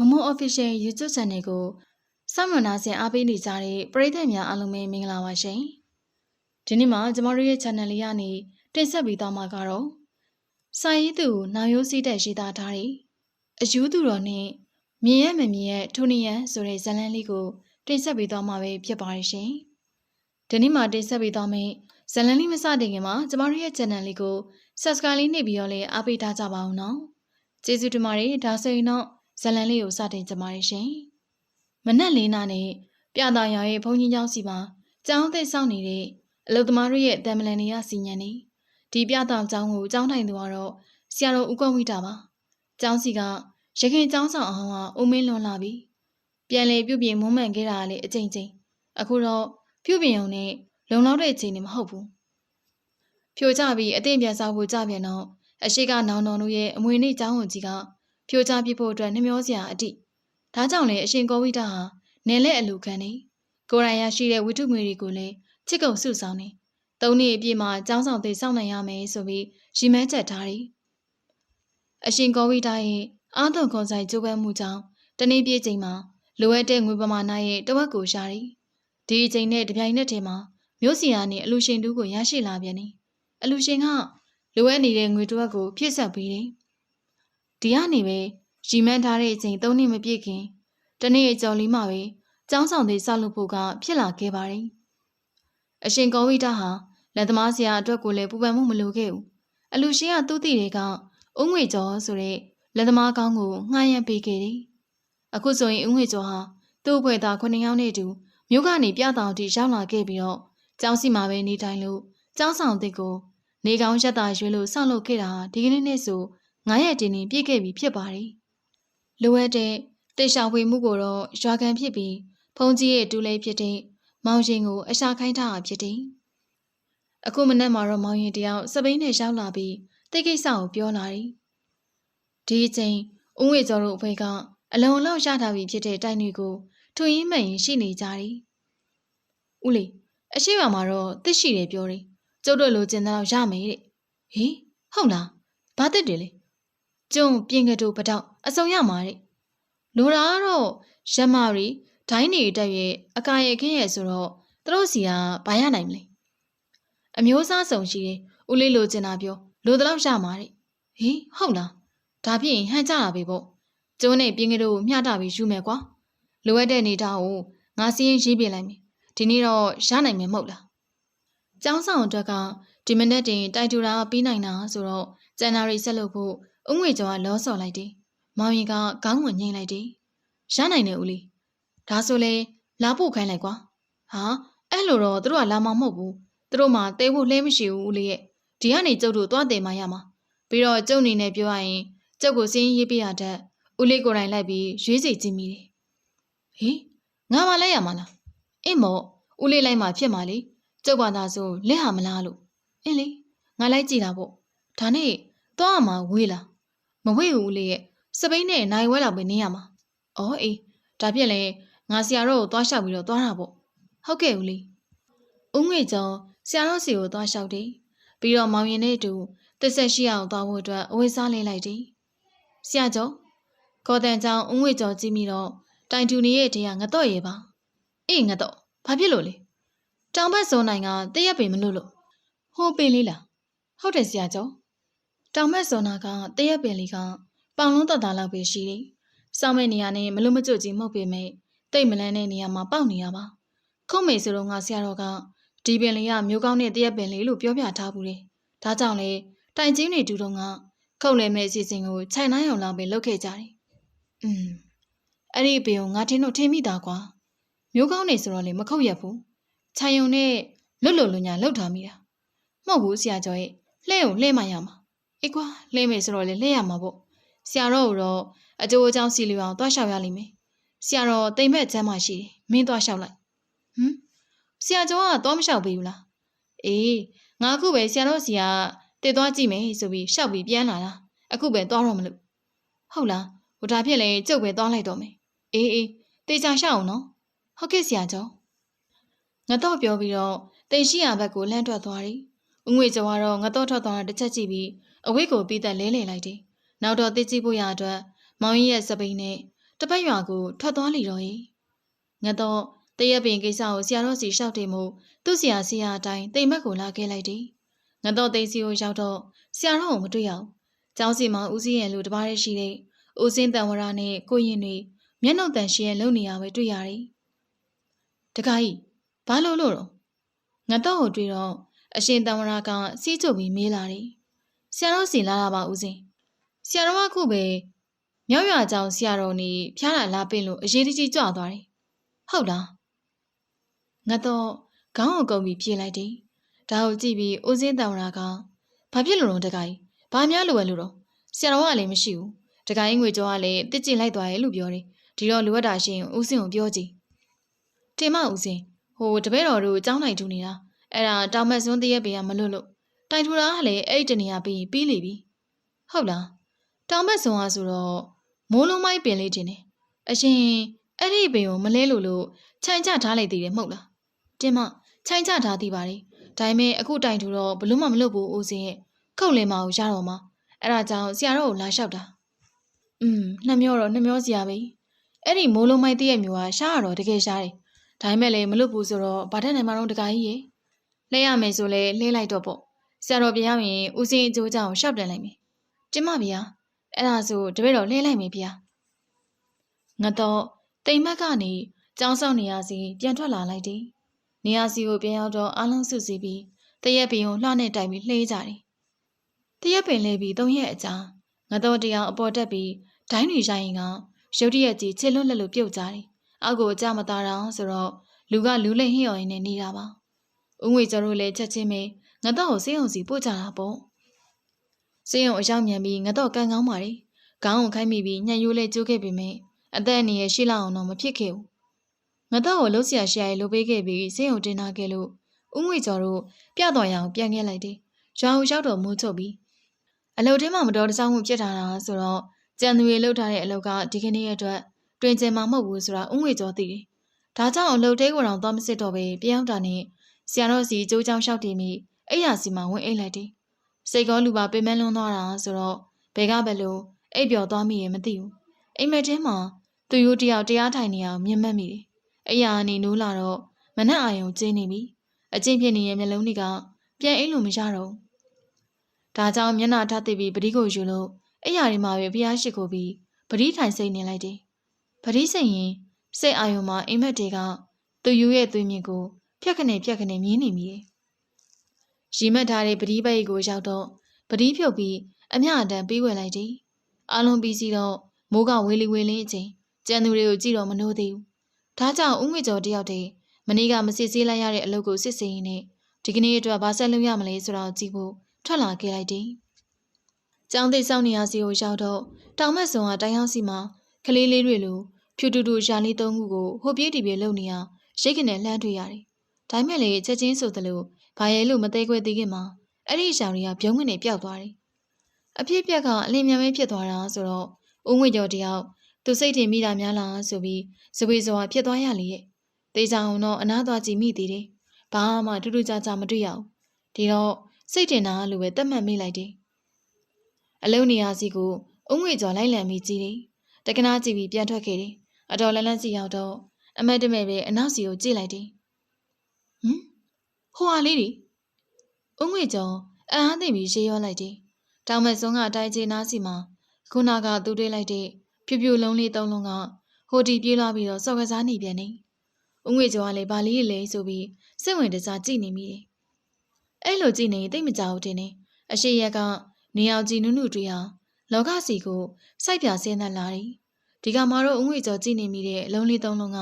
မမို official YouTube channel ကိုစောင့်မျှော်နှားဆင်အားပေးနေကြတဲ့ပရိသတ်များအားလုံးပဲမင်္ဂလာပါရှင်။ဒီနေ့မှာကျမတို့ရဲ့ channel လေးကနေတင်ဆက်ပေးသွားမှာကတော့စာရေးသူနာယိုးစီးတဲ့ရေးသားထားတဲ့အယူသူတော်နဲ့မြင်ရမမြင်ရထိုနေရန်ဆိုတဲ့ဇာတ်လမ်းလေးကိုတင်ဆက်ပေးသွားမှာပဲဖြစ်ပါတယ်ရှင်။ဒီနေ့မှာတင်ဆက်ပေးသွားမယ့်ဇာတ်လမ်းလေးမစတင်ခင်မှာကျမတို့ရဲ့ channel လေးကို subscribe လေးနှိပ်ပြီးတော့လည်းအားပေးထားကြပါဦးနော်။ကျေးဇူးတင်ပါတယ်ဒါဆိုရင်တော့ ဇာတ်လမ်းလေးကိုစတင်ကြပါရရှင်။မနက်လေးနာနဲ့ပြတာရွာရဲ့ဘုန်းကြီးကျောင်းစီမှာကျောင်းသက်ဆောင်နေတဲ့အလုသမားတို့ရဲ့တံမလန်နေရစီညံနေဒီပြတာကျောင်းကိုကျောင်းထိုင်သူကတော့ဆရာတော်ဦးကောင်းဝိတာပါ။ကျောင်းစီကရခင်ကျောင်းဆောင်အောင်ကဦးမင်းလွန်လာပြီ။ပြန်လေပြုတ်ပြင်မုံမှန်ခဲ့တာလေအချိန်ချင်းအခုတော့ပြုတ်ပြင်ုံနဲ့လုံလောက်တဲ့အချိန်နေမဟုတ်ဘူး။ဖြိုကြပြီးအသိပြန်စားဖို့ကြပြန်တော့အရှိကနောင်တော်တို့ရဲ့အမွေနေ့ကျောင်းဝင်ကြီးက ဖြိုချပြဖို့အတွက်နှမျောစရာအတိဒါကြောင့်လေအရှင်ကောဝိတာဟာနယ်လက်အလူခံနေကိုရိုင်းရရှိတဲ့ဝိတုငွေတွေကိုလည်းချစ်ကုံစုဆောင်နေသုံးနှစ်အပြည့်မှာကျောင်းဆောင်သေးစောင့်နိုင်ရမယ်ဆိုပြီးရီမန်းချက်ထားတယ်အရှင်ကောဝိတာရဲ့အာသွန်ခွန်ဆိုင်ကြိုးပမ်းမှုကြောင့်တနေ့ပြည့်ချိန်မှာလိုအပ်တဲ့ငွေပမာဏရဲ့တဝက်ကိုရှာတယ်ဒီအချိန်နဲ့တပြိုင်နက်တည်းမှာမြို့စီကနေအလူရှင်တူးကိုရရှိလာပြန်တယ်အလူရှင်ကလိုအပ်နေတဲ့ငွေတဝက်ကိုဖြည့်ဆက်ပေးတယ် ဒီကနေပဲရီမန်းထားတဲ့အချိန်၃နှစ်မပြည့်ခင်တနေ့အကျော်လေးမှပဲကျောင်းဆောင်သေးဆောက်လုပ်ဖို့ကဖြစ်လာခဲ့ပါတယ်။အရှင်ကောဝိတာဟာလက်သမားဆရာအတွက်ကိုလည်းပူပန်မှုမလိုခဲ့ဘူး။အလူရှင်ကသူ့တီတွေကအုံငွေကျော်ဆိုတဲ့လက်သမားကောင်းကိုငှားရမ်းပေးခဲ့တယ်။အခုဆိုရင်အုံငွေကျော်ဟာသူ့အဖွဲသား9ယောက်နဲ့တူမြို့ကနေပြတောင်တီရောက်လာခဲ့ပြီးတော့ကျောင်းစီမှာပဲနေထိုင်လို့ကျောင်းဆောင်သစ်ကိုနေကောင်းရက်တာရွေးလို့ဆောက်လုပ်ခဲ့တာဒီကနေ့နဲ့ဆို 9ရက်တင်းနေပြည့်ခဲ့ပြီဖြစ်ပါတယ်။လိုအပ်တဲ့တိတ်ရှောင်ဖွေမှုကိုတော့ရွာကန်ဖြစ်ပြီးဖုန်ကြီးရဲ့တူလေးဖြစ်တဲ့မောင်ရင်ကိုအရှာခိုင်းထားတာဖြစ်တယ်။အခုမနက်မှာတော့မောင်ရင်တယောက်စပိန်နဲ့ရောက်လာပြီးတိတ်ကိစ္စကိုပြောလာတယ်။ဒီအချိန်ဦးငွေကျော်တို့အဖေကအလုံးလောက်ရထားပြီဖြစ်တဲ့တိုက်တွေကိုထွင်ရင်းမှန်ရင်ရှိနေကြတယ်။ဦးလေးအရှိမမှာတော့တစ်ရှိတယ်ပြောတယ်။ကျုပ်တို့လိုချင်တဲ့လောက်ရမယ်တဲ့။ဟေးဟုတ်လား။ဘာတစ်တယ်လဲ။ ကျုံပြင်ကတူပတောက်အစုံရမှာတဲ့။လိုတာကတော့ရမရီဒိုင်းနေတက်ရဲ့အကာရဲ့ခင်းရဲ့ဆိုတော့သူတို့စီကဘာရနိုင်မလဲ။အမျိုးသားစုံရှိတယ်။ဦးလေးလိုချင်တာပြောလိုတလောက်ရမှာတဲ့။ဟေးဟုတ်လား။ဒါဖြင့်ဟန်ကြတာပဲပေါ့။ကျုံနဲ့ပြင်ကတူမျှတာပြီးယူမယ်ကွာ။လိုအပ်တဲ့နေတာကိုငါစီးရင်ရေးပြလိုက်မယ်။ဒီနေ့တော့ရနိုင်မယ်မဟုတ်လား။ကျောင်းဆောင်အတွက်ကဒီမနေ့တင်တိုက်တူတာပြီးနိုင်တာဆိုတော့ကျန်နာရီဆက်လုပ်ဖို့ အငွေကျော်ကလောဆော်လိုက်တယ်။မောင်ရင်ကခေါင်းဝင်ငိမ့်လိုက်တယ်။ရနိုင်တယ်ဦးလေး။ဒါဆိုလေလာဖို့ခိုင်းလိုက်ကွာ။ဟာအဲ့လိုတော့သူတို့ကလာမှာမဟုတ်ဘူး။သူတို့မှတဲဖို့လှဲမရှိဘူးဦးလေးရဲ့။ဒီကနေကျုပ်တို့သွားတယ်မှရမှာ။ပြီးတော့ကျုပ်နေနဲ့ပြောရရင်ကျုပ်ကိုစင်းရေးပြရတတ်ဦးလေးကိုယ်တိုင်လိုက်ပြီးရွေးစီကြည့်မိတယ်။ဟေးငါမလိုက်ရမှာလား။အင်းမော့ဦးလေးလိုက်မှဖြစ်မှာလေ။ကျုပ်ကသာဆိုလက်ဟာမလားလို့။အင်းလေငါလိုက်ကြည့်တာပေါ့။ဒါနဲ့သွားမှာဝေးလား။ မဝေးဘူးလေရဲ့စပိန်နဲ့နိုင်ဝဲလောက်ပဲနေရမှာ။အော်အေးဒါပြက်လဲငါဆရာတော်ကိုသွားလျှောက်ပြီးတော့သွားတာပေါ့။ဟုတ်ကဲ့ဦးလေး။ဦးငွေကျော်ဆရာတော်စီကိုသွားလျှောက်တယ်။ပြီးတော့မောင်ရင်နဲ့အတူတစ်ဆက်ရှိအောင်သွားဖို့အတွက်အဝိစားလေးလိုက်တယ်။ဆရာကျော်ကော်တန်ချောင်းဦးငွေကျော်ကြည့်မိတော့တိုင်တူနေရဲ့တရားငတော့ရေပါ။အေးငတော့ဘာဖြစ်လို့လဲ။တောင်ဘက်စုံနိုင်ကတရက်ပင်မလို့လို့ဟိုပင်လေးလား။ဟုတ်တယ်ဆရာကျော်။ တောင်ဘက်စုံနာကတရက်ပင်လေးကပေါင်လုံးတသားလောက်ပဲရှိတယ်။စောင်းမဲ့နေရာနဲ့မလို့မကျွတ်ကြီးမှုတ်ပေမဲ့တိတ်မလန်းတဲ့နေရာမှာပေါက်နေရပါ။ခုံမေဆိုတော့ငါဆရာတော်ကဒီပင်လေးကမျိုးကောင်းတဲ့တရက်ပင်လေးလို့ပြောပြထားဘူးတယ်။ဒါကြောင့်လေတိုင်ချင်းတွေတူတော့ကခုံလဲမဲ့အစီအစဉ်ကိုခြိုင်နှိုင်းအောင်လောက်ပဲလုပ်ခဲ့ကြတယ်။อืมအဲ့ဒီပင်ကိုငါထင်းတို့ထင်းမိတာကွာ။မျိုးကောင်းနေဆိုတော့လေမခုတ်ရဘူး။ခြိုင်ယုံနဲ့လွတ်လွတ်လွညာလှုပ်ထားမိတာ။မဟုတ်ဘူးဆရာကျော်ရဲ့လှဲ့ကိုလှဲ့မှရမှာ။ အေးကွာလှဲ့မယ်ဆိုတော့လေလှဲ့ရမှာပေါ့။ဆရာတော်ကတော့အကျိုးအကြောင်းစီလီအောင်တွားလျှောက်ရလိမ့်မယ်။ဆရာတော်တိမ်ဘက်ချမ်းမှရှိတယ်။မင်းတွားလျှောက်လိုက်။ဟမ်ဆရာကျော်ကတွားမလျှောက်ပေးဘူးလား။အေးငါအခုပဲဆရာတော်စီကတည်သွားကြည့်မယ်ဆိုပြီးရှောက်ပြီးပြန်လာတာ။အခုပဲတွားတော့မလို့။ဟုတ်လား။ဟိုဒါဖြစ်လေကျုပ်ပဲတွားလိုက်တော့မယ်။အေးအေးတေချာရှောက်အောင်နော်။ဟုတ်ကဲ့ဆရာကျော်။ငါတော့ပြောပြီးတော့တိမ်ရှိရဘက်ကိုလှမ်းထွက်သွားတယ်။ဦးငွေကျော်ကတော့ငါတော့ထွက်သွားတာတစ်ချက်ကြည့်ပြီး အဝိတ်ကိုပြီးသက်လဲလေလိုက်တယ်။နောက်တော့သိကြည့်ဖို့ရအတွက်မောင်ကြီးရဲ့စပိန်နဲ့တပတ်ရွာကိုထွက်သွားလိတော့၏ငါတော့တရက်ပင်ကိစ္စကိုဆရာတော်စီလျှောက်တယ်မို့သူ့ဆရာဆရာအတိုင်းတိမ်မက်ကိုလာခဲ့လိုက်သည်ငါတော့သိစီကိုရောက်တော့ဆရာတော်ကိုမတွေ့ရအောင်ကျောင်းစီမှာဦးစီးရန်လူတစ်ပါးတည်းရှိတဲ့ဦးစင်းတန်ဝရနဲ့ကိုရင်တွေမျက်နှုတ်တန်ရှင်ရဲ့လုံနေရပဲတွေ့ရတယ်တခါကြီးဘာလို့လို့တော့ငါတော့ကိုတွေ့တော့အရှင်တန်ဝရကစီးချုပ်ပြီးမေးလာတယ် ဆရာတော်စီလာတာပါဦးစင်းဆရာတော်ကခုပဲမြောက်ရွာကျောင်းဆရာတော်နေဖျားလာလာပင့်လို့အရေးတကြီးကြွသွားတယ်ဟုတ်လားငါတော့ခေါင်းကိုကုံပြီးပြေးလိုက်တယ်ဒါကိုကြည့်ပြီးဦးစင်းတန်ဝရကဘာဖြစ်လို့တော့တခါကြီးဘာများလိုရလို့တော့ဆရာတော်ကလည်းမရှိဘူးတခါကြီးငွေကြောကလည်းတစ်ကျင်လိုက်သွားရဲ့လို့ပြောတယ်ဒီတော့လိုအပ်တာရှင်ဦးစင်းကိုပြောကြည့်တင်မဦးစင်းဟိုတပည့်တော်တို့ကျောင်းနိုင်ထူနေတာအဲ့ဒါတောင်မက်စွန်းတရက်ပေကမလွတ်လို့ တိုင်ထူတာကလည်းအဲ့ဒီတနေရာပြီးပြီးလိပြီဟုတ်လားတောင်မက်စွန်းကဆိုတော့မိုးလုံးမိုက်ပင်လေးတင်တယ်အရှင်အဲ့ဒီပင်ကိုမလဲလို့လို့ခြိုင်ချထားလိုက်သေးတယ်မဟုတ်လားတင်မခြိုင်ချထားသေးပါလေဒါပေမဲ့အခုတိုင်ထူတော့ဘလို့မှမလွတ်ဘူးဦးစင်းရဲ့ခုတ်လင်းမအောင်ရတော့မှာအဲ့ဒါကြောင့်ဆရာတော်ကိုလာလျှောက်တာอืมနှမျောတော့နှမျောစရာပဲအဲ့ဒီမိုးလုံးမိုက်တည့်ရဲ့မျိုးကရှားရတော့တကယ်ရှားတယ်ဒါပေမဲ့လည်းမလွတ်ဘူးဆိုတော့ဘာတက်နိုင်မှတော့တခါကြီးရေလဲရမယ်ဆိုလဲလဲလိုက်တော့ပေါ့ ဆရာတော်ပြန်ရောက်ရင်ဦးစင်းအကျိုးကြောင့်ရှောက်တင်လိုက်မယ်ကျမဗျာအဲ့ဒါဆိုတပည့်တော်လဲလိုက်မယ်ဗျာငါတော့တိမ်မက်ကနေကြောင်းဆောင်နေရစီပြန်ထွက်လာလိုက်တယ်နေရာစီကိုပြန်ရောက်တော့အားလုံးစုစည်းပြီးတရက်ပင်ကိုလှနဲ့တိုင်ပြီးလှေးကြတယ်တရက်ပင်လဲပြီးသုံးရက်အကြာငါတော့တရားအပေါ်တက်ပြီးဒိုင်းတွေရိုင်းရင်ကရုတ်တရက်ကြီးချစ်လွတ်လက်လို့ပြုတ်ကြတယ်အောက်ကိုအကြမသားတော့ဆိုတော့လူကလူလိမ့်ဟိရော်ရင်းနဲ့နေတာပါဦးငွေကျော်တို့လည်းချက်ချင်းပဲ ငါတော့ကိုစေးအောင်စီပို့ကြတာပေါ့စေးအောင်အရောက်မြန်ပြီးငါတော့ကန်ကောင်းပါလေခေါင်းကိုခိုင်းမိပြီးညှက်ရိုးလေးကျိုးခဲ့ပေမဲ့အသက်အနေနဲ့ရှိလောက်အောင်တော့မဖြစ်ခဲ့ဘူးငါတော့ကိုလှုပ်ရှားရှာရေးလုပ်ပေးခဲ့ပြီးစေးအောင်တင်ထားခဲ့လို့ဦးငွေကျော်တို့ပြတော်ရအောင်ပြန်ခဲ့လိုက်တယ်ရွာကိုရောက်တော့မိုးချုပ်ပြီးအလုပ်ထဲမှာမတော်တဆမှုဖြစ်ထားတာဆိုတော့ကြံသူတွေလှုပ်ထားတဲ့အလုပ်ကဒီကနေ့အတွက်တွင်ကျင်မှာမဟုတ်ဘူးဆိုတာဥငွေကျော်သိတယ်။ဒါကြောင့်အလုပ်သေးကိုတော့သွားမစစ်တော့ပဲပြောင်းတာနဲ့ဆရာတော်စီကျိုးချောင်းလျှောက်တည်မိ အဲ့ရစီမှာဝင်အိတ်လိုက်တယ်။စိတ်ကောလူပါပင်မလွန်းသွားတာဆိုတော့ဘယ်ကပဲလို့အိပ်ပျော်သွားမိရင်မသိဘူး။အိမ်မက်ထဲမှာသူရိုးတယောက်တရားထိုင်နေအောင်မြင်မှတ်မိတယ်။အဲ့ရအနေနိုးလာတော့မနှက်အာယုံကျင်းနေပြီ။အကျင့်ဖြစ်နေတဲ့မျက်လုံးတွေကပြန်အိမ်လို့မရတော့ဘူး။ဒါကြောင့်မျက်နှာထပ်သိပြီးပတိကိုယူလို့အဲ့ရဒီမှာပဲဖျားရှိခိုးပြီးပတိထိုင်စိတ်နေလိုက်တယ်ပတိစိတ်ရင်စိတ်အာယုံမှာအိမ်မက်တွေကသူယူရဲ့သွေးမြင့်ကိုဖြက်ခနဲ့ဖြက်ခနဲ့မြင်းနေမိတယ် ရီမက်ထားတဲ့ပတိပိတ်ကိုရောက်တော့ပတိဖြုတ်ပြီးအမျှအတန်ပေးဝယ်လိုက်တယ်အလုံးပြီးစီတော့မိုးကဝေးလီဝေးလင်းအချိန်ကြံသူတွေကိုကြည့်တော့မနှိုးသေးဘူးဒါကြောင့်ဦးငွေကျော်တယောက်တည်းမနေ့ကမစစ်ဆေးလိုက်ရတဲ့အလုပ်ကိုစစ်ဆေးရင်းနဲ့ဒီကနေ့အတွက်ဘာဆက်လုပ်ရမလဲဆိုတော့ကြည့်ဖို့ထွက်လာခဲ့လိုက်တယ်။ကျောင်းသိဆောင်နေရစီကိုရောက်တော့တောင်မက်စုံကတိုင်ဟောင်းစီမှာကလေးလေးတွေလိုဖြူတူတူရှာလေးသုံးခုကိုဟိုပြေးတီပြေးလုံနေအောင်ရိတ်ကနေလှမ်းတွေ့ရတယ်။ဒါမဲ့လေချက်ချင်းဆိုသလို ဘာရဲလို့မသေးခွဲသေးခင်မှာအဲ့ဒီရှောင်တွေကပြုံးကနေပျောက်သွားတယ်။အဖြစ်ပြက်ကအလင်းမြန်မဲဖြစ်သွားတာဆိုတော့ဦးငွေကျော်တယောက်သူစိတ်ထင်မိတာများလားဆိုပြီးဇဝေဇောဖြစ်သွားရလေရဲ့။တေချာအောင်တော့အနာသွားကြည့်မိသေးတယ်။ဘာမှထူးထူးခြားခြားမတွေ့ရဘူး။ဒီတော့စိတ်တင်တာလို့ပဲတတ်မှတ်မိလိုက်တယ်။အလုံးနေရာစီကိုအုံငွေကျော်လိုက်လံပြီးကြည့်တယ်။တက္ကနာကြည့်ပြီးပြန်ထွက်ခဲ့တယ်။အတော်လန်းလန်းစီရောက်တော့အမတ်တမဲ့ပဲအနောက်စီကိုကြည့်လိုက်တယ်။ဟမ် ဟိုဟာလေးဒီအုံငွေကျော်အဟမ်းသိပြီးရေရောလိုက်တယ်။တောင်မစွန်းကအတိုင်းချေနားစီမှာခုနကသူတွေးလိုက်တဲ့ဖြူဖြူလုံးလေးသုံးလုံးကဟိုတီပြေးလာပြီးတော့စော်ကစားနေပြန်နေ။အုံငွေကျော်ကလည်းဗာလီလေးဆိုပြီးစိတ်ဝင်တစားကြည့်နေမိတယ်။အဲ့လိုကြည့်နေတိတ်မကြောက်တင်နေ။အရှိရက်ကနေအောင်ကြည့်နုနုတွေဟာလောကစီကိုစိုက်ပြဆင်းသက်လာတယ်။ဒီကမှာတော့အငွေကြော်ကြည့်နေမိတဲ့အလုံးလေးသုံးလုံးက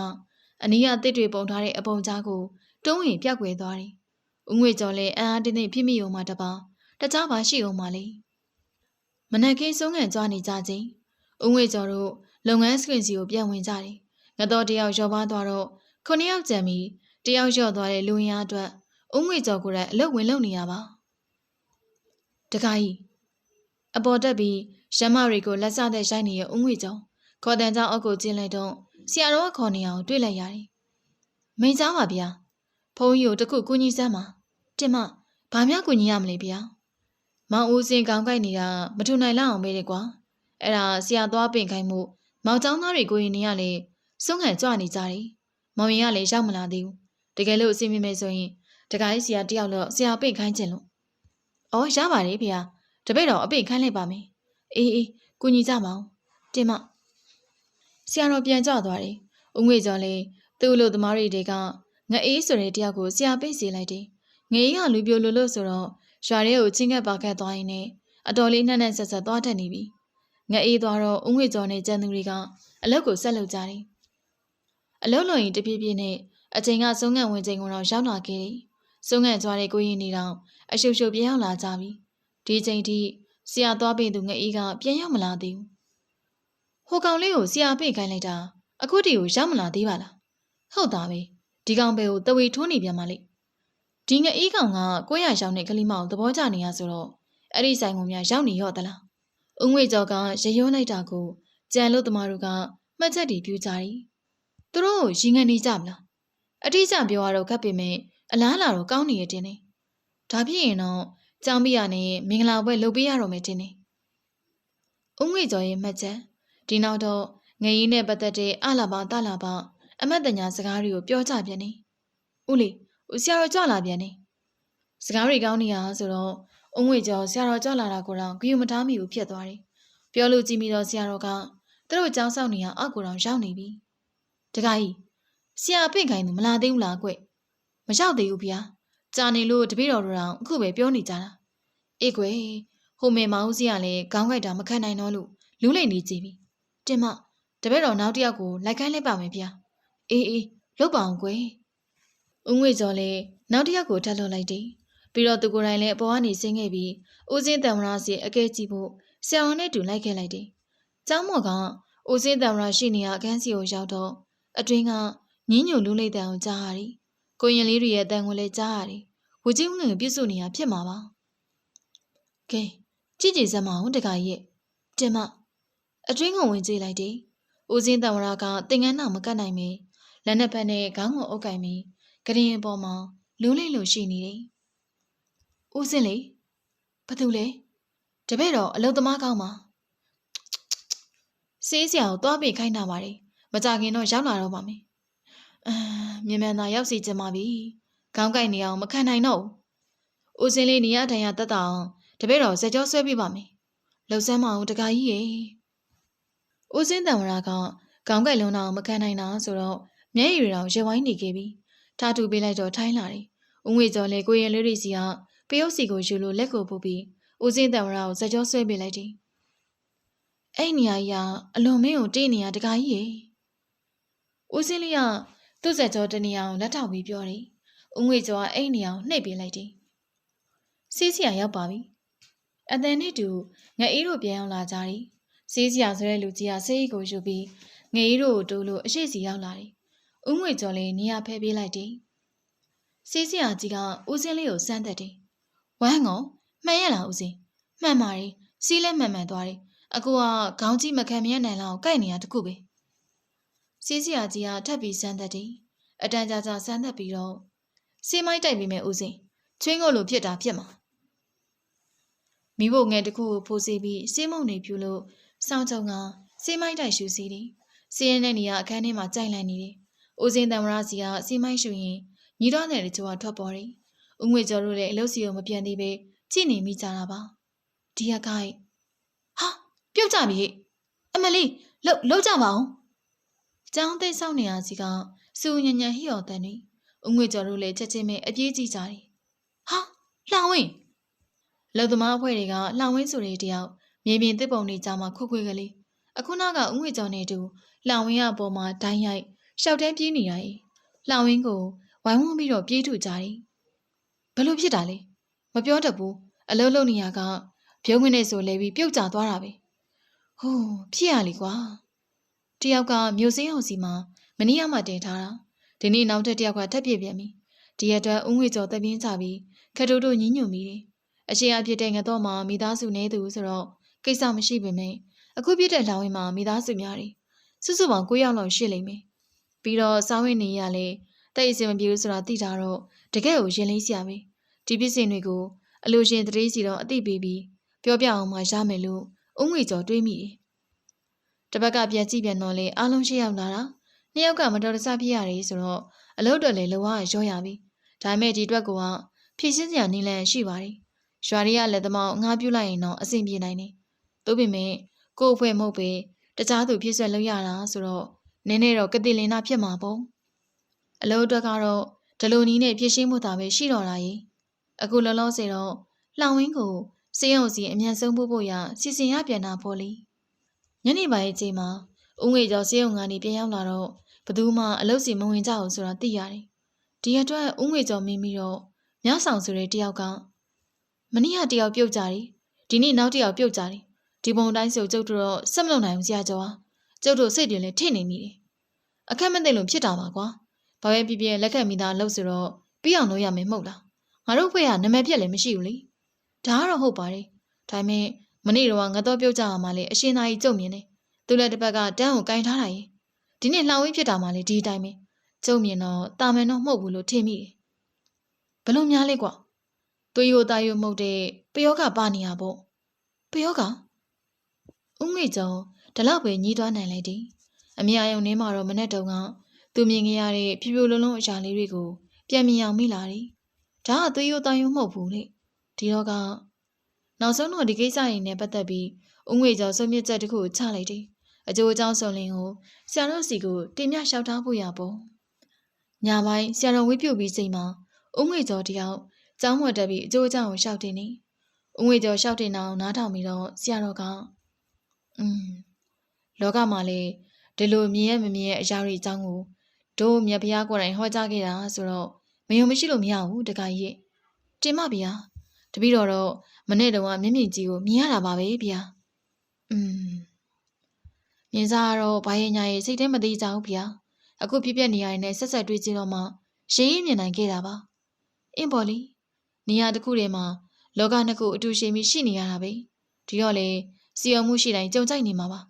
အနီးအသစ်တွေပုံထားတဲ့အပုံကြားကို တွန်းဝင်ပြောက်ွယ်သွားတယ်။အငွေကြော်လည်းအံ့အားတင်းတင်းဖြစ်မိုံမှတပါတခြားပါရှိအောင်ပါလေ။မနက်ခင်းဆုံးငံကြွားနေကြခြင်းအငွေကြော်တို့လုပ်ငန်းစကရင်စီကိုပြန်ဝင်ကြတယ်။ငတော်တယောက်ရောပါသွားတော့ခုနှစ်ယောက်ကြံပြီးတယောက်လျော့သွားတဲ့လူရင်းအတွက်အငွေကြော်ကိုလည်းအလုတ်ဝင်လုံနေရပါ။တခါကြီးအပေါ်တက်ပြီးရမတွေကိုလက်စတဲ့ရိုက်နေတဲ့ဦးငွေကျော်ခေါ်တန်ကြောင့်အုပ်ကိုကျင်းလိုက်တော့ဆရာတော်ကခေါ်နေအောင်တွေ့လိုက်ရတယ်။မိန်ကြားပါဗျာ။ ဖုန်းကြီးကိုတခုကူညီစမ်းပါ။တင်မဘာများကူညီရမလဲဗျာ။မောင်ဦးစင်ကောင်းကိုက်နေတာမထူနိုင်လောက်အောင်မေးတယ်ကွာ။အဲ့ဒါဆရာသွားပင်ခိုင်းမှုမမောင်ကျောင်းသားတွေကိုရင်နေရလေစွန့်ခံကြွနေကြတယ်မောင်ရင်ကလည်းရောက်မလာသေးဘူးတကယ်လို့အစီအမင်းမဲဆိုရင်တခါကြီးဆရာတယောက်တော့ဆရာပိတ်ခိုင်းခြင်းလို့အော်ရပါတယ်ဖေ။တပည့်တော်အပိတ်ခိုင်းလိုက်ပါမယ်အေးအေးကုညီကြပါဦးတင်မဆရာတော်ပြန်ကြသွားတယ်ဦးငွေကျော်လေးသူ့လိုသမားတွေတွေက ငအေးဆိုတဲ့တယောက်ကိုဆရာပိတ်စီလိုက်တယ်ငအေးကလူပြိုလူလို့ဆိုတော့ရွာထဲကိုချင်းကပ်ပါကတ်သွားရင်လည်းအတော်လေးနှက်နှက်ဆက်ဆက်သွားတတ်နေပြီငအေးသွားတော့ဦးငွေကျော်နဲ့ကျန်သူတွေကအလုတ်ကိုဆက်လုပ်ကြတယ်အလုတ်လွန်ရင်တပြေးပြေးနဲ့အချိန်ကစုံငံဝင်ချိန်ကတော့ရောက်လာခဲ့တယ်စုံငံကြွားတဲ့ကိုရင်နေတော့အရှုပ်ရှုပ်ပြန်ရောက်လာကြပြီဒီချိန်ထိဆရာသွားပင်သူငအေးကပြန်ရောက်မလာသေးဘူးဟိုကောင်လေးကိုဆရာပိတ်ခိုင်းလိုက်တာအခုတည်းကိုရောက်မလာသေးပါလားဟုတ်သားပဲ ဒီကောင်ပဲကိုတဝေထိုးနေပြန်ပါလိမ့်ဒီငအေးကောင်ကကိုရရောက်တဲ့ကလေးမအောင်သဘောကျနေရဆိုတော့အဲ့ဒီဆိုင်ကုန်များရောက်နေရော့သလားဦးငွေကျော်ကရယုံလိုက်တာကိုကြံလို့တမားတို့ကမှတ်ချက်တီပြူကြတယ်သူတို့ရင်ငန်နေကြမလားအတိအကျပြောရတော့ခက်ပေမဲ့အလားလာတော့ကောင်းနေရတင်နေဒါဖြစ်ရင်တော့ကြောင်ပြရနဲ့မင်္ဂလာပွဲလုပ်ပေးရတော့မယ်တင်နေဦးငွေကျော်ရဲ့မှတ်ချက်ဒီနောက်တော့ငရင်နဲ့ပတ်သက်တဲ့အလာပါတလာပါ အမတ်တညာစကားတွေကိုပြောကြပြန်နေဦးလေးဦးဆရာတော်ကြွလာပြန်နေစကားတွေကောင်းနေရဆိုတော့အုံငွေကျော်ဆရာတော်ကြွလာတာကိုတော့ဂယုမထားမိဘူးဖြစ်သွားတယ်ပြောလို့ကြည့်မိတော့ဆရာတော်ကသူတို့ကြောင်းဆောင်နေရအောက်ကိုတော့ရောက်နေပြီတခါကြီးဆရာအဖိတ်ခိုင်းသူမလာသေးဘူးလားကွမရောက်သေးဘူးဗျာကြာနေလို့တပည့်တော်တို့တော့အခုပဲပြောနေကြတာအေးကွယ်ဟိုမေမောင်စီကလည်းခေါင်းကိုက်တာမခံနိုင်တော့လို့လူးလိမ့်နေကြပြီတင်မတပည့်တော်နောက်တစ်ယောက်ကိုလိုက်ခိုင်းလိုက်ပါမယ်ဗျာ အေးအေးလုတ်ပါအောင်ကွယ်ဦးငွေကျော်လည်းနောက်တစ်ယောက်ကိုထပ်လွှတ်လိုက်တယ်ပြီးတော့သူကိုယ်တိုင်လည်းအပေါ်ကနေဆင်းခဲ့ပြီးဦးစင်းတံမရာစီအကဲကြည့်ဖို့ဆရာဝန်နဲ့တူလိုက်ခဲ့လိုက်တယ်ကျောင်းမော်ကဦးစင်းတံမရာရှိနေရအခန်းစီကိုရောက်တော့အတွင်းကညင်းညူလူးလိုက်တဲ့အောင်ကြားရတယ်ကိုရင်လေးတွေရဲ့တန်ကိုလည်းကြားရတယ်ဝကြီးငွေပြစ်စုနေရဖြစ်မှာပါကဲကြည့်ကြည့်စမ်းမအောင်တခါရဲ့တင်မအတွင်းကိုဝင်ကြည့်လိုက်တယ်။ဦးစင်းတံဝရကတင်ငန်းနာမကတ်နိုင်မီ လက်နှစ်ဖက်နဲ့ခေါင်းကိုအုပ်ကင်ပြီးကရင်ပေါ်မှာလူးလိမ့်လို့ရှိနေတယ်။ဦးစင်းလေဘာတူလဲတပည့်တော်အလုသမားကောင်းပါစေးစရာကိုသွားပေးခိုင်းတာပါလေမကြခင်တော့ရောက်လာတော့ပါမယ်။အမ်မြန်မြန်သာရောက်စီကျင်ပါပြီ။ခေါင်းကိုက်နေအောင်မခံနိုင်တော့ဘူး။ဦးစင်းလေးနေရထိုင်ရတက်တာအောင်တပည့်တော်စကြောဆွဲပြပါမယ်။လှုပ်ဆမ်းမအောင်တခါကြီးရေ။ဦးစင်းတံဝရကခေါင်းကိုက်လုံးတော့မခံနိုင်တာဆိုတော့ မျက်ရည်တော်ရေဝိုင်းနေခဲ့ပြီ။ထားထူပေးလိုက်တော့ထိုင်းလာတယ်။ဦးငွေကျော်လေကိုရင်လေးရီစီကပယုတ်စီကိုယူလို့လက်ကိုပုတ်ပြီးဦးစင်းတံဝရကိုစကြောဆွဲပေးလိုက်တယ်။အဲ့နေရာကြီးကအလွန်မင်းကိုတေးနေရတခါကြီးရေ။ဦးစင်းလေးကသူ့စကြောတနေရာကိုလက်ထောက်ပြီးပြောတယ်။ဦးငွေကျော်ကအဲ့နေရာကိုနှိပ်ပေးလိုက်တယ်။စီးစီရရောက်ပါပြီ။အတန်နဲ့တူငအေးတို့ပြန်ရောက်လာကြတယ်။စီးစီရဆိုတဲ့လူကြီးကဆေးရီကိုယူပြီးငအေးတို့ကိုတိုးလို့အရှိစီရောက်လာတယ်။ ဦးငွေကျော်လေးနေရာဖဲပေးလိုက်တယ်။စီးစီရကြီးကဦးစင်းလေးကိုစမ်းသက်တယ်။ဝမ်းငုံမှန်ရလားဦးစင်း။မှန်ပါတယ်။စီးလဲမှန်မှန်သွားတယ်။အခုကခေါင်းကြီးမခံမရနိုင်လောက်ကိုက်နေရတခုပဲ။စီးစီရကြီးကထပ်ပြီးစမ်းသက်တယ်။အတန်ကြာကြာစမ်းသက်ပြီးတော့စီးမိုက်တိုက်ပြီးမဲ့ဦးစင်းချွင်းကိုလိုဖြစ်တာဖြစ်မှာမိဖို့ငယ်တခုကိုဖိုးစီပြီးစေးမုံနေပြူလို့စောင်းချုံကစေးမိုက်တိုက်ရှူစီတယ်စီးရင်တဲ့နေရအခန်းထဲမှာကြိုင်လိုက်နေတယ် ဦးစင်းတံမရစီကစေးမိုက်ရှူရင်ညီတော်နယ်တချို့ကထွက်ပေါ်တယ်ဦးငွေကျော်တို့လည်းအလုပ်စီကိုမပြန်သေးပဲကြည့်နေမိကြတာပါဒီရခိုင်ဟာပြုတ်ကြပြီအမလေးလှုပ်လှုပ်ကြပါအောင်ကျောင်းသိဆောက်နေရစီကစူညံညံဟိော်တန်နေဦးငွေကျော်တို့လည်းချက်ချင်းပဲအပြေးကြည့်ကြတယ်ဟာလှောင်ဝင်လုံသမားအဖွဲ့တွေကလှောင်ဝင်းဆိုတဲ့တယောက်မြေပြင်တစ်ပုံနေကြမှာခွခွကလေးအခုနောက်ကဥငွေကျော်နေတူလှောင်ဝင်းရပေါ်မှာဒိုင်းရိုက် ရှောက်တဲပြေးနေရည်လှောင်ဝင်းကိုဝိုင်းဝန်းပြီးတော့ပြေးထူကြတယ်ဘလို့ဖြစ်တာလဲမပြောတတ်ဘူးအလုံးလုံးနေရကပြုံးဝင်နေဆိုလဲပြီးပြုတ်ကျသွားတာပဲဟိုးဖြစ်ရလीကွာတယောက်ကမြို့စင်းအောင်စီမှာမနီးရမှတင်ထားတာဒီနေ့နောက်ထပ်တယောက်ကထပ်ပြစ်ပြန်ပြီဒီရက်အတွက်ဥငွေကျော်တက်ပြင်းချပြီးခက်တိုးတို့ညှဉ်းညွန်မိတယ်အရှိအဖြစ်တဲ့ငတော့မှမိသားစုနေသူဆိုတော့ကိစ္စမရှိပေမယ့်အခုပြစ်တဲ့လောင်းဝင်းမှာမိသားစုများတယ်စုစုပေါင်း9ယောက်လောက်ရှိလိမ့်မယ် ပြီးတော့စောင်းဝင်းနေရလဲတိတ်အစင်မပြေဘူးဆိုတာသိတာတော့တကယ်ကိုရင်လေးစရာပဲဒီပစ္စည်းတွေကိုအလိုရှင်တရေစီတော့အသိပေးပြီးပြောပြအောင်မှရမယ်လို့အုံးငွေကျော်တွေးမိတယ်တစ်ဘက်ကပြန်ကြည့်ပြန်တော့လေအားလုံးရှိရောက်လာတာနှစ်ယောက်ကမတော်တဆဖြစ်ရတယ်ဆိုတော့အလုပ်တော်လည်းလောကရောရပြီဒါပေမဲ့ဒီအတွက်ကဖြည့်ရှင်းစရာနည်းလမ်းရှိပါတယ်ရွာရီကလက်သမောင်းငါပြုတ်လိုက်ရင်တော့အဆင်ပြေနိုင်တယ်သို့ပေမဲ့ကို့အဖွဲ့မဟုတ်ပေတခြားသူဖြစ်ဆွဲလုပ်ရတာဆိုတော့ နည်းနည်းတော့ကတိလင်နာဖြစ်မှာပေါ့အလုပ်အတွက်ကတော့ဒီလိုနီးနဲ့ဖြည့်ရှင်းမှုသာပဲရှိတော့တာကြီးအခုလောလောဆယ်တော့လှောင်ဝင်းကိုစေယုံစီအမြန်ဆုံးပို့ဖို့ရစီစဉ်ရပြန်တာပေါ့လေညနေပိုင်းအချိန်မှာဦးငွေကျော်စေယုံကနေပြန်ရောက်လာတော့ဘသူမှအလုပ်စီမဝင်ကြအောင်ဆိုတာသိရတယ်ဒီအတွက်ဦးငွေကျော်မင်းပြီးတော့မြဆောင်ဆိုတဲ့တယောက်ကမနေ့ကတယောက်ပြုတ်ကြတယ်ဒီနေ့နောက်တယောက်ပြုတ်ကြတယ်ဒီပုံတိုင်းဆိုကျုပ်တို့တော့ဆက်မလုပ်နိုင်ဘူးဆရာကျော်ဟာ ကျုပ်တို့စိတ်တွင်လည်းထိနေမိတယ်အခက်မသိလို့ဖြစ်တာပါကွာဘာပဲဖြစ်ဖြစ်လက်ခတ်မိသားလှုပ်ဆိုတော့ပြီးအောင်လုပ်ရမယ်မဟုတ်လားငါတို့ဖွဲ့ကနာမည်ပြက်လည်းမရှိဘူးလေဒါကတော့ဟုတ်ပါတယ်ဒါပေမဲ့မနေ့တော့ငါတော့ပြုတ်ကြရမှာလေအရှင်သားကြီးကြုံမြင်တယ်သူလည်းတစ်ပတ်ကတန်းကိုကင်ထားတာရင်ဒီနေ့လှောင်ဝေးဖြစ်တာမှလေဒီအတိုင်းပဲကြုံမြင်တော့တာမန်တော့မဟုတ်ဘူးလို့ထင်မိတယ်ဘလို့များလဲကွာသွေးရိုးသားရိုးမှုတ်တဲ့ပယောကပါနေရပေါ့ပယောကဦးငွေကျော် ဒီလောက်ပဲညီးသွားနိုင်လိုက်တယ်အမြအယုံထဲမှာတော့မနဲ့တုံကသူမြင်ခဲ့ရတဲ့ဖြူဖြူလုံးလုံးအရာလေးတွေကိုပြန်မြင်အောင်မိလာတယ်ဒါကသွေးရိုးသားရိုးမဟုတ်ဘူးလေဒီတော့ကနောက်ဆုံးတော့ဒီကိစ္စရင်းနဲ့ပတ်သက်ပြီးဦးငွေကျော်ဆုံးမြတ်ချက်တစ်ခုကိုချလိုက်တယ်အကျိုးအကြောင်းစုံလင်ကိုဆရာတော်စီကိုတင်ပြလျှောက်ထားဖို့ရပေါ့ညပိုင်းဆရာတော်ဝိပြုတ်ပြီးချိန်မှာဦးငွေကျော်တယောက်ကျောင်းမတက်ပြီးအကျိုးအကြောင်းကိုလျှောက်တင်နေဦးငွေကျော်လျှောက်တင်အောင်နားထောင်ပြီးတော့ဆရာတော်ကအင်း လောကမှာလေဒီလိုမြင်ရမမြင်ရအရာတွေအကြောင်းကိုတို့မြတ်ဘုရားကိုယ်တိုင်ဟောကြားခဲ့တာဆိုတော့မယုံမရှိလို့မရဘူးတခါကြီးတင်မဗျာတပည့်တော်တော့မနေ့တုန်းကမြင့်မြင့်ကြီးကိုမြင်ရတာပါပဲဗျာอืมမြင်စားကတော့ဘာရင်ညာရဲ့စိတ်ထဲမသေးကြဘူးဗျာအခုပြပြနေရတဲ့ဆက်ဆက်တွေးကြည့်တော့မှရှင်းရင်မြင်နိုင်ခဲ့တာပါအင်းပေါ်လီနေရာတစ်ခုထဲမှာလောကနှစ်ခုအတူရှိပြီးရှိနေရတာပဲဒီတော့လေစီယုံမှုရှိတိုင်းကြုံကြိုက်နေမှာပါ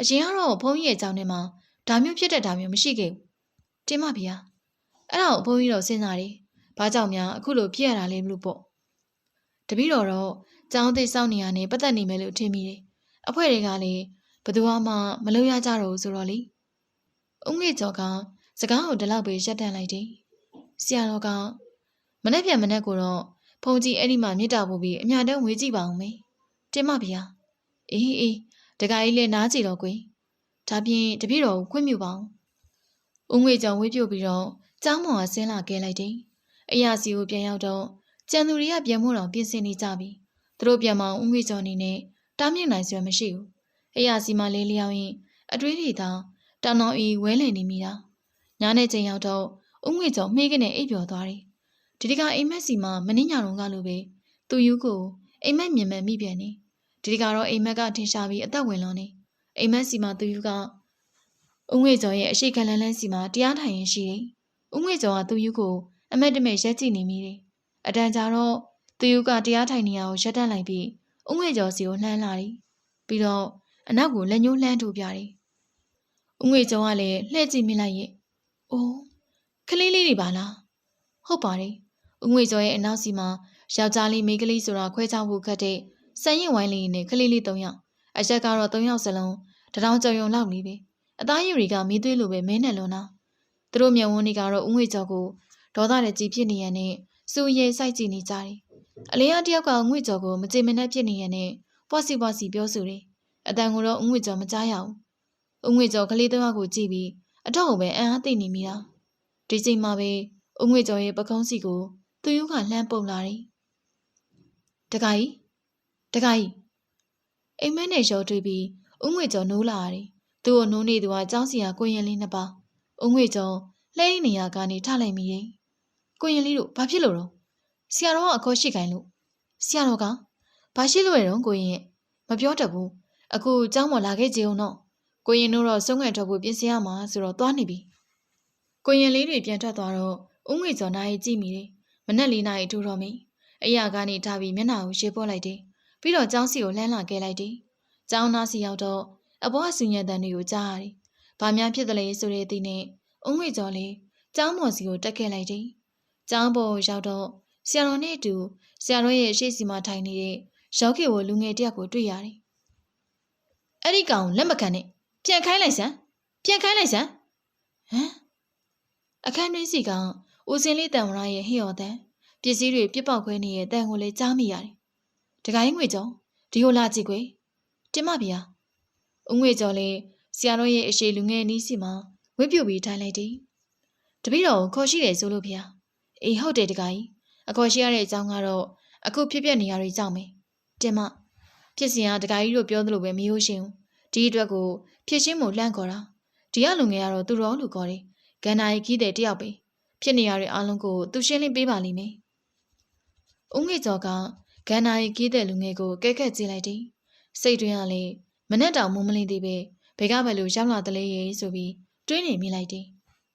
အရင်ကတော့ဘုန်းကြီးရဲ့အကြောင်းထဲမှာဒါမျိုးဖြစ်တဲ့ဒါမျိုးမရှိခဲ့ဘူးတင်မဗျာအဲ့ဒါကိုဘုန်းကြီးတော့စဉ်းစားတယ်ဘာကြောင့်များအခုလိုဖြစ်ရတာလဲမလို့ပေါ့တပည့်တော်တော့ကျောင်းသိစောင့်နေရနဲ့ပတ်သက်နေမယ်လို့ထင်မိတယ်အဖွဲတွေကလည်းဘသူမှမလုပ်ရကြတော့ဘူးဆိုတော့လေဦးငွေကျော်ကစကားကိုဒီလောက်ပဲရပ်တန့်လိုက်တယ်ဆရာတော်ကမနေ့ပြန်မနေ့ကိုတော့ဖုန်ကြီးအဲ့ဒီမှာမြစ်တာပို့ပြီးအမြတမ်းဝေးကြည့်ပါအောင်မေတင်မဗျာအေးအေး တခါကြီးလည်းနားကြည့်တော့ကွယ်ဒါပြင်တပည့်တော်ကိုခွင့်ပြုပါအောင်ဦးငွေကျော်ဝေးပြုတ်ပြီးတော့ကျောင်းမောင်ကဆင်းလာခဲ့လိုက်တယ်အရာစီကိုပြန်ရောက်တော့ကျန်သူတွေကပြန်ဖို့တော့ပြင်ဆင်နေကြပြီသူတို့ပြန်မအောင်ဦးငွေကျော်နေနဲ့တားမြစ်နိုင်စွမ်းမရှိဘူးအရာစီမလေးလျောင်းရင်အတွေးတွေသာတောင်တော်ဤဝဲလည်နေမိတာညနေချိန်ရောက်တော့ဦးငွေကျော်မှေးကနေအိပ်ပျော်သွားတယ်ဒီတကအိမ်မက်စီမှာမင်းညောင်ကလိုပဲသူယူကိုအိမ်မက်မြင်မှန်မိပြန်နေ ဒီတကတော့အိမ်မက်ကထင်ရှားပြီးအသက်ဝင်လွန်နေအိမ်မက်စီမှာသူယူကဦးငွေကျော်ရဲ့အရှိခံလန်းလန်းစီမှာတရားထိုင်ရင်ရှိတယ်ဦးငွေကျော်ကသူယူကိုအမက်တမဲ့ရက်ကြည့်နေမိတယ်အတန်ကြာတော့သူယူကတရားထိုင်နေရကိုရက်တန့်လိုက်ပြီးဦးငွေကျော်စီကိုလှမ်းလာတယ်ပြီးတော့အနောက်ကိုလက်ညှိုးလှမ်းထုတ်ပြတယ်ဦးငွေကျော်ကလည်းလှည့်ကြည့်မိလိုက်ရဲ့အိုးကလေးလေးတွေပါလားဟုတ်ပါတယ်ဦးငွေကျော်ရဲ့အနောက်စီမှာယောက်ျားလေးမိန်းကလေးဆိုတာခွဲခြားဖို့ခက်တဲ့ စံရင်ဝိုင်းလေးနဲ့ကလေးလေး၃ယောက်အရက်ကတော့၃ယောက်စလုံးတထောင်ကျော်ယုံလောက်နေပြီအသားရည်တွေကမီးသွေးလိုပဲမဲနဲ့လွန်တာသူတို့မျက်ဝန်းတွေကတော့ဦးငွေကျော်ကိုဒေါသနဲ့ကြည်ဖြစ်နေရတဲ့စူရဲစိုက်ကြည့်နေကြတယ်အလေးရတယောက်ကငွေကျော်ကိုမကြေမနက်ဖြစ်နေရတဲ့ပွားစီပွားစီပြောဆိုတယ်အတန်ကိုတော့ဦးငွေကျော်မကြားရဘူးဦးငွေကျော်ကလေးတစ်ယောက်ကိုကြည့်ပြီးအတော့ကိုပဲအံ့အားသိနေမိတာဒီချိန်မှာပဲဦးငွေကျော်ရဲ့ပကုံးစီကိုသူယူကလှမ်းပုတ်လာတယ်တခါကြီး တခါကြီးအိမ်မက်နဲ့ရောတွေ့ပြီးဦးငွေကျော်နိုးလာရတယ်သူ့ကိုနိုးနေသူကကျောင်းစီယာကိုရင်လေးနှစ်ပါဦးငွေကျော်လှဲနေရကနေထလိုက်မိရင်ကိုရင်လေးတို့ဘာဖြစ်လို့တော့ဆရာတော်ကအခေါ်ရှိခိုင်းလို့ဆရာတော်ကဘာရှိလို့ရတော့ကိုရင်မပြောတတ်ဘူးအခုကျောင်းပေါ်လာခဲ့ကြအောင်တော့ကိုရင်တို့တော့ဆုံးခံထွက်ဖို့ပြင်ဆင်ရမှာဆိုတော့သွားနေပြီကိုရင်လေးတွေပြန်ထွက်သွားတော့ဦးငွေကျော်နားကြီးကြည့်မိတယ်မနက်လေးနားကြီးထူတော်မင်းအရာကနေထားပြီးမျက်နှာကိုရှေ့ပို့လိုက်တယ် ပြီးတော့ကျောင်းစီကိုလှမ်းလာခဲ့လိုက်တယ်ကျောင်းသားစီရောက်တော့အဘွားဆူညံတန်တွေကိုကြားရတယ်ဘာများဖြစ်တယ်လဲဆိုတဲ့အသည့်နဲ့ဦးငွေကျော်လေးကျောင်းမော်စီကိုတက်ခဲ့လိုက်တယ်ကျောင်းပေါ်ရောက်တော့ဆရာတော်နဲ့အတူဆရာတော်ရဲ့ရှေ့စီမှာထိုင်နေတဲ့ရောက်ခေဝလူငယ်တယောက်ကိုတွေ့ရတယ်အဲ့ဒီကောင်လက်မခံနဲ့ပြန်ခိုင်းလိုက်စမ်းပြန်ခိုင်းလိုက်စမ်းဟမ်အခန်းတွင်းစီကဦးစင်းလေးတန်ဝရရဲ့ဟိယော်တန်ပစ္စည်းတွေပြစ်ပေါက်ခွဲနေတဲ့တန်ကိုလည်းကြားမိရတယ် တခိုင်းငွေကျော်ဒီကိုလာကြည့်ကွယ်တင်မဗျာဦးငွေကျော်လေးဆရာတော်ရဲ့အရှိလူငယ်နီးစီမှာဝစ်ပြုတ်ပြီးထိုင်လိုက်တယ်တပည့်တော်ကိုခေါ်ရှိတယ်ဆိုလို့ဗျာအေးဟုတ်တယ်တခိုင်းအခေါ်ရှိရတဲ့အကြောင်းကတော့အခုဖြစ်ပျက်နေရတွေကြောင့်ပဲတင်မဖြစ်စဉ်ကတခိုင်းတို့ပြောသလိုပဲမရိုးရှင်းဘူးဒီအတွက်ကိုဖြစ်ရှင်းမှုလှန့်ခေါ်တာဒီကလူငယ်ကတော့သူတော်လူခေါ်တယ်ဂန္ဓာရီကြီးတဲ့တယောက်ပဲဖြစ်နေရတဲ့အားလုံးကိုသူရှင်းလင်းပေးပါလိမ့်မယ်ဦးငွေကျော်က ဂန္ဓာရီကြီးတဲ့လူငယ်ကိုကဲကဲကြည့်လိုက်တယ်စိတ်တွင်းကလည်းမနဲ့တောင်မုံမလင်းသေးပဲဘယ်ကပဲလို့ရောက်လာတလေရေးဆိုပြီးတွေးနေမိလိုက်တယ်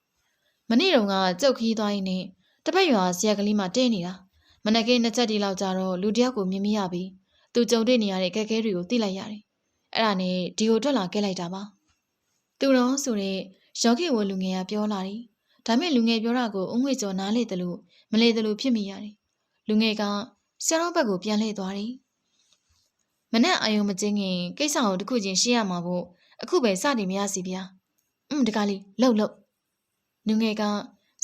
။မနေ့တုန်းကကြောက်ခီးသွားရင်းနဲ့တပတ်ရွာဆရာကလေးမှတဲနေတာမနက်ကင်းနှစ်ချက်တီလောက်ကြာတော့လူတယောက်ကိုမြင်မိရပြီးသူကြုံတွေ့နေရတဲ့ကက်ခဲတွေကိုသိလိုက်ရတယ်။အဲ့ဒါနဲ့ဒီကိုထွက်လာခဲ့လိုက်တာပါ။သူတော်ဆိုတဲ့ရောဂီဝလူငယ်ကပြောလာတယ်။ဒါမဲ့လူငယ်ပြောတာကိုအုံငွေကျော်နားလေတယ်လို့မလေတယ်လို့ဖြစ်မိရတယ်။လူငယ်က ဆရာတော်ဘက်ကိုပြန်လှည့်သွားတယ်။မနဲ့အာယုံမကျင်းခင်ကိစ္စကိုတစ်ခုချင်းရှင်းရမှာဖို့အခုပဲစတင်မရစီဗျာ။อืมတကားလေးလှုပ်လှုပ်လူငယ်က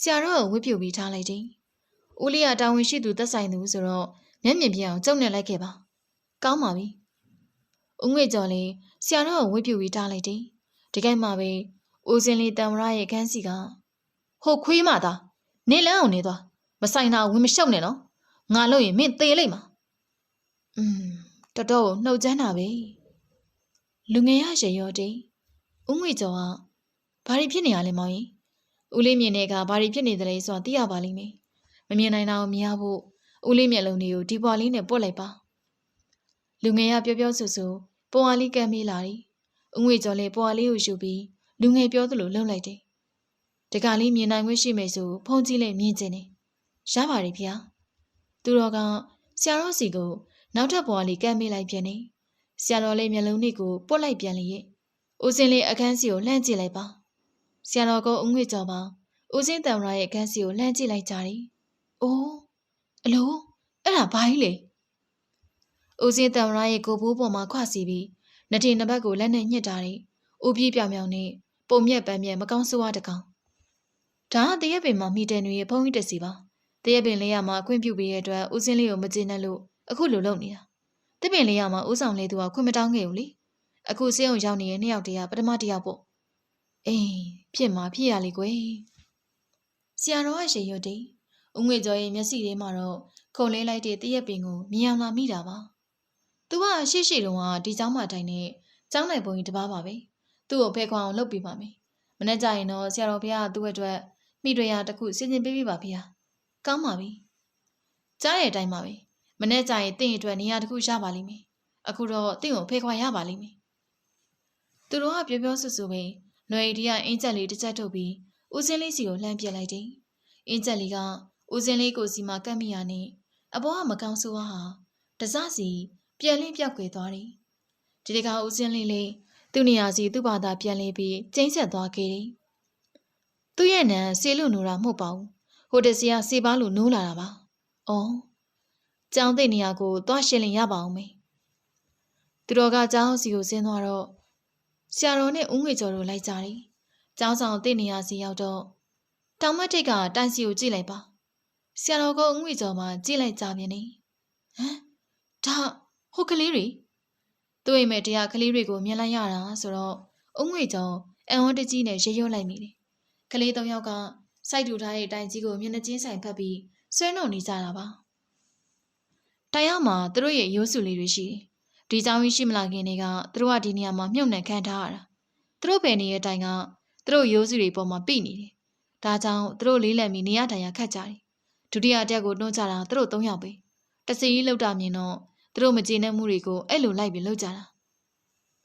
ဆရာတော်ကိုဝှက်ပြုတ်ပြီးထားလိုက်တယ်။ဦးလေးကတာဝန်ရှိသူသက်ဆိုင်သူဆိုတော့မျက်မြင်ပြအောင်ကြုံနေလိုက်ခဲ့ပါ။ကောင်းပါပြီ။ဦးငွေကျော်လေးဆရာတော်ကိုဝှက်ပြုတ်ပြီးထားလိုက်တယ်။ဒီကိမှပဲဦးစင်လေးတံမရရဲ့ခန်းစီကဟိုခွေးမသားနေလန်းအောင်နေသွားမဆိုင်တာဝင်မရှုပ်နဲ့နော်။ ငါလို့ရင်မင်းသေလိုက်မှာ။อืมတော်တော်နှုတ်ချမ်းတာပဲ။လူငယ်ရရေရောတိဦးငွေကျော်ကဘာတွေဖြစ်နေရလဲမောင်ကြီးဦးလေးမြင်တဲ့ကဘာတွေဖြစ်နေသလဲဆိုတာသိရပါလိမ့်မယ်မမြင်နိုင်တာကိုမြင်ရဖို့ဦးလေးမျက်လုံးတွေကိုဒီပွားလေးနဲ့ပုတ်လိုက်ပါလူငယ်ကပြောပြောဆူဆူပွားလေးကမ်းမိလာတယ်ဦးငွေကျော်လည်းပွားလေးကိုယူပြီးလူငယ်ပြောသလိုလှုပ်လိုက်တယ်တကလေးမြင်နိုင်ခွင့်ရှိမယ်ဆိုဖုန်းကြည့်လိုက်မြင်ကျင်တယ်ရပါတယ်ဖေ။ သူတော်ကဆရာတော်စီကိုနောက်ထပ်ပွားလေးကမ်းမိလိုက်ပြန်နေဆရာတော်လေးမျက်လုံးလေးကိုပုတ်လိုက်ပြန်လေရဲ့ဦးစင်းလေးအခန်းစီကိုလှမ်းကြည့်လိုက်ပါဆရာတော်ကအုံငွေကြော်ပါဦးစင်းတံရာရဲ့အခန်းစီကိုလှမ်းကြည့်လိုက်ကြတယ်။အိုးအလိုအဲ့ဒါဘာကြီးလဲ။ဦးစင်းတံရာရဲ့ကိုဘိုးပေါ်မှာခွစီပြီးနှစ်ထင်နှစ်ဘက်ကိုလက်နဲ့ညှစ်တာတယ်။ဦးပြေးပြောင်ပြောင်နဲ့ပုံမြက်ပန်းမြက်မကောင်းဆိုးဝါးတကောင်။ဒါကတရက်ပင်မှာမိတဲ့နွေရဲ့ဖုန်းကြီးတက်စီပါ။ တရက်ပင်လေးရမှာအခွင့်ပြုပေးရတဲ့အတွက်ဦးစင်းလေးကိုမကျေနပ်လို့အခုလိုလုပ်နေတာ။တပင်လေးရမှာဦးဆောင်လေးသူကခွင့်မတောင်းခဲ့ဘူးလေ။အခုစေအောင်ရောက်နေတဲ့နှစ်ယောက်တည်းကပထမတစ်ယောက်ပေါ့။အေးဖြစ်မှာဖြစ်ရလေကွယ်ဆရာတော်ကရေရွတ်တယ်ဦးငွေကျော်ရဲ့မျက်စိထဲမှာတော့ခုန်လဲလိုက်တဲ့တရက်ပင်ကိုမြင်အောင်လာမိတာပါသူကရှေ့ရှေ့တုန်းကဒီเจ้าမတိုင်နဲ့ကျောင်းနိုင်ပုံကြီးတပားပါပဲသူ့ကိုဖဲခွာအောင်လုပ်ပေးပါမယ်မနေ့ကျရင်တော့ဆရာတော်ဘုရားသူ့အတွက်မိတွေရတစ်ခုစီစဉ်ပေးပြပါဗျာ ကောင်းပါပြီကြားရဲ့အတိုင်းပါပဲမနေ့ကျရင်တင့်အတွက်နေရာတစ်ခုရပါလိမ့်မယ်အခုတော့တင့်ကိုဖဲခွာရပါလိမ့်မယ်သူတို့ကပြောပြောဆူဆူပဲနွယ်ဒီကအင်းချက်လေးတစ်ချက်ထုတ်ပြီးဦးစင်းလေးစီကိုလှမ်းပြလိုက်တယ်။အင်းချက်လေးကဦးစင်းလေးကိုစီမှာကပ်မိရနဲ့အပေါ်ကမကောင်းဆိုးဟာတစစီပြန်လင်းပြောက်ွယ်သွားတယ်။ဒီတခါဦးစင်းလေးလေးသူ့နေရာစီသူ့ဘာသာပြန်လင်းပြီးကျင်းဆက်သွားခဲ့တယ်။သူ့ရဲ့နံဆေးလို့နိုးတာမဟုတ်ပါဘူး။ ဟိုတစီကဆေးပါလို့နိုးလာတာပါ။အော်ကျောင်းသိနေရာကိုသွားရှင်းလင်းရပါအောင်မေ။သူတော်ကကျောင်းစီကိုဆင်းသွားတော့ဆရာတော်နဲ့ဦးငွေကျော်တို့လိုက်ကြတယ်။ကျောင်းဆောင်တင့်နေရစီရောက်တော့တောင်မထိတ်ကတိုင်စီကိုကြည့်လိုက်ပါ။ဆရာတော်ကအငွေကျော်မှကြည့်လိုက်ကြပြန်နေ။ဟမ်ဒါဟိုကလေးတွေသူ့အိမ်မဲ့တရားကလေးတွေကိုမြင်လိုက်ရတာဆိုတော့အငွေကျော်အန်ဝတ်တကြီးနဲ့ရေရွတ်လိုက်မိတယ်။ကလေးသုံးယောက်က စိုက်တူထားတဲ့တိုင်ကြီးကိုမျက်နှာချင်းဆိုင်ဖက်ပြီးဆွဲနှုတ်နေကြတာပါ။တိုင်ရောက်မှာသူတို့ရဲ့ရိုးစုလေးတွေရှိတယ်ဒီကြောင်ကြီးရှိမလာခင်တည်းကသူတို့ကဒီနေရာမှာမြုပ်နှံခံထားရတာသူတို့ပဲနေတဲ့အတိုင်းကသူတို့ရိုးစုတွေပေါ်မှာပြိနေတယ်ဒါကြောင့်သူတို့လေးလံပြီးနေရတိုင်ရခတ်ကြတယ်ဒုတိယတက်ကိုတွန်းကြတာသူတို့၃ယောက်ပဲတစီကြီးလောက်တာမြင်တော့သူတို့မကျေနပ်မှုတွေကိုအဲ့လိုလိုက်ပြီးလောက်ကြတာ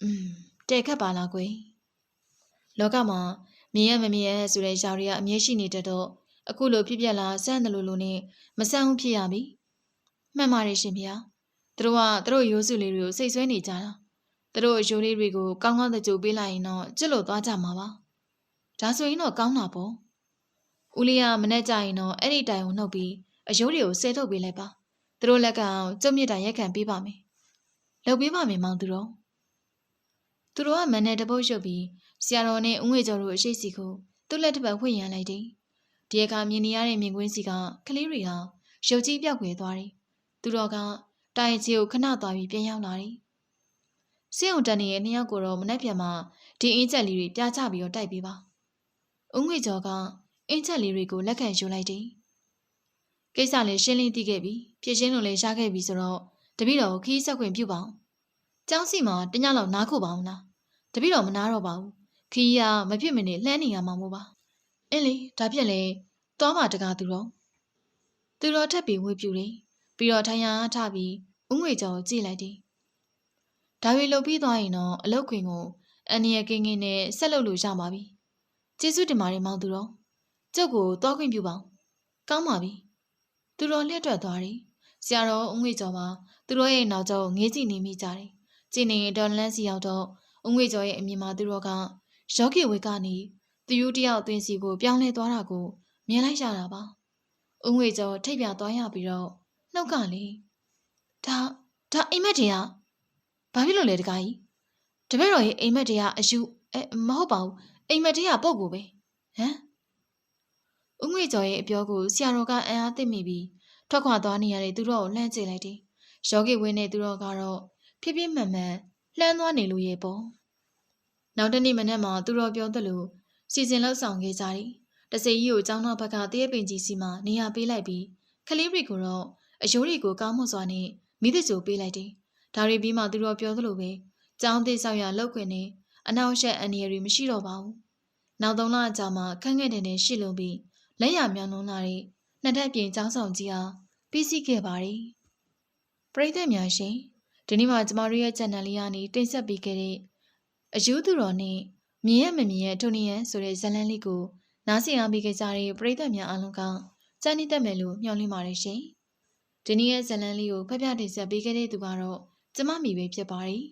อืมတဲခတ်ပါလားကွယ်လောကမှာ မြင်ရမမြင်ရဆိုတဲ့ຢာတွေကအမြဲရှိနေတတ်တော့အခုလိုဖြစ်ပြက်လာစမ်းတယ်လို့လို့နဲ့မဆန်းဘူးဖြစ်ရပြီမှန်ပါတယ်ရှင်ဗျာသူတို့ကသူတို့ရိုးစုလေးတွေကိုစိတ်ဆွဲနေကြတာသူတို့ရိုးလေးတွေကိုကောင်းကောင်းတကြိုပေးလိုက်ရင်တော့ကျွတ်လို့သွားကြမှာပါဒါဆိုရင်တော့ကောင်းတာပေါ့ဦးလေးကမနဲ့ကြရင်တော့အဲ့ဒီတိုင်ကိုနှုတ်ပြီးအယိုးတွေကိုဆဲထုတ်ပေးလိုက်ပါသူတို့လက်ကအောင်ကျုပ်မြစ်တိုင်ရက်ခံပေးပါမယ်လုပ်ပေးပါမယ်မောင်သူတို့ သူတို့ကမန်နဲ့တပုတ်ရှုပ်ပြီးဆရာတော်နဲ့ဦးငွေကျော်တို့အရှိတ်စီကိုသူ့လက်တစ်ပတ်ဝှင့်ရန်လိုက်တယ်ဒီအခါမြင်နေရတဲ့မြင်ကွင်းစီကကလေးတွေဟာရုပ်ကြီးပြောက်ွယ်သွားတယ်သူတော်ကတိုင်ချီကိုခဏသွားပြီးပြန်ရောက်လာတယ်စင်းုံတန်နေရဲ့နှစ်ယောက်ကိုတော့မနှက်ပြန်မှာဒီအင်းချက်လေးတွေပြားချပြီးတော့တိုက်ပေးပါဦးငွေကျော်ကအင်းချက်လေးတွေကိုလက်ခံယူလိုက်တယ်ကိစ္စလေးရှင်းလင်းသိခဲ့ပြီဖြစ်ရှင်းလို့လည်းရှားခဲ့ပြီဆိုတော့တပည့်တော်ကိုခီးဆက်ခွင့်ပြုပါအောင် ကျောင်းစီမှာတညလောက်နားခုပါအောင်လားတပည့်တော်မနာတော့ပါဘူးခီးကမဖြစ်မနေလှမ်းနေရမှာမို့ပါအင်းလေဒါဖြင့်လေသွားမှတကားသူတော့သူတော်ထက်ပြီးဝေပြူတယ်ပြီးတော့ထိုင်ရန်ထပြီးဦးငွေကျော်ကိုကြည့်လိုက်တယ်ဒါတွေလုပ်ပြီးသွားရင်တော့အလုတ်ခွင်ကိုအန်နီယကင်းကင်းနဲ့ဆက်လုပ်လို့ရပါပြီကျေးဇူးတင်ပါတယ်မောင်သူတော်ကျုပ်ကိုသွားခွင့်ပြုပါဦးကောင်းပါပြီသူတော်လက်တွက်သွားတယ်ဆရာတော်ဦးငွေကျော်မှာသူတို့ရဲ့နောက်ကျောငေးကြည့်နေမိကြတယ် ကြည်နေဒေါ်လန်းစီရောက်တော့ဦးငွေကျော်ရဲ့အမြင်မှာသူတော်ကရော့ကီဝေကနေသူယူတယောက်အသွင်စီကိုပြောင်းလဲသွားတာကိုမြင်လိုက်ရတာပါဦးငွေကျော်ထိတ်ပြသွားရပြီးတော့နှုတ်ကလေဒါဒါအိမ်မက်တွေကဘာဖြစ်လို့လဲတကားကြီးတပည့်တော်ရဲ့အိမ်မက်တွေကအယူအဲမဟုတ်ပါဘူးအိမ်မက်တွေကပုတ်ကိုပဲဟမ်ဦးငွေကျော်ရဲ့အပြောကိုဆရာတော်ကအံ့အားသင့်မိပြီးထွက်ခွာသွားနေရတဲ့သူတော်ကိုလှမ်းကြည့်လိုက်တယ်ယောဂီဝင်းနဲ့သူတော်ကတော့ ဖြည်းဖြည်းမှန်မှန်လှမ်းသွားနေလို့ရဲ့ပေါ့နောက်တနေ့မနက်မှာသူတော်ပြောသလိုစီစဉ်လောက်ဆောင်ခဲ့ကြတယ်တစိကြီးကိုကျောင်းတော်ဘက်ကတရက်ပင်ကြီးစီမှာနေရာပေးလိုက်ပြီးခလေးတွေကိုတော့အယိုးတွေကိုကောင်းမွန်စွာနဲ့မိသစ်ချိုပေးလိုက်တယ်ဒါရီပြီးမှသူတော်ပြောသလိုပဲကျောင်းသေးဆောက်ရလောက်ခွင့်နဲ့အနောက်ရှက်အန်ရီတွေမရှိတော့ပါဘူးနောက်သုံးလအကြာမှာခန့်ငဲ့တဲ့နဲ့ရှစ်လုံးပြီးလက်ရမြောင်းလုံးလာတဲ့နှစ်ထပ်ပြင်ကျောင်းဆောင်ကြီးအားပြီးစီးခဲ့ပါတယ်ပရိသတ်များရှင် ဒီနေ့မှကျမတို့ရဲ့ channel လေးကနေတင်ဆက်ပေးခဲ့တဲ့အယူသူတော်နဲ့မြင်ရမမြင်ရထိုနီယန်ဆိုတဲ့ဇာတ်လမ်းလေးကိုနားဆင်အားပေးခဲ့ကြတဲ့ပရိသတ်များအားလုံးကစံနေတတ်မယ်လို့မျှော်လင့်ပါတယ်ရှင်ဒီနေ့ရဲ့ဇာတ်လမ်းလေးကိုဖတ်ပြတင်ဆက်ပေးခဲ့တဲ့သူကတော့ကျမမိပဲဖြစ်ပါတယ်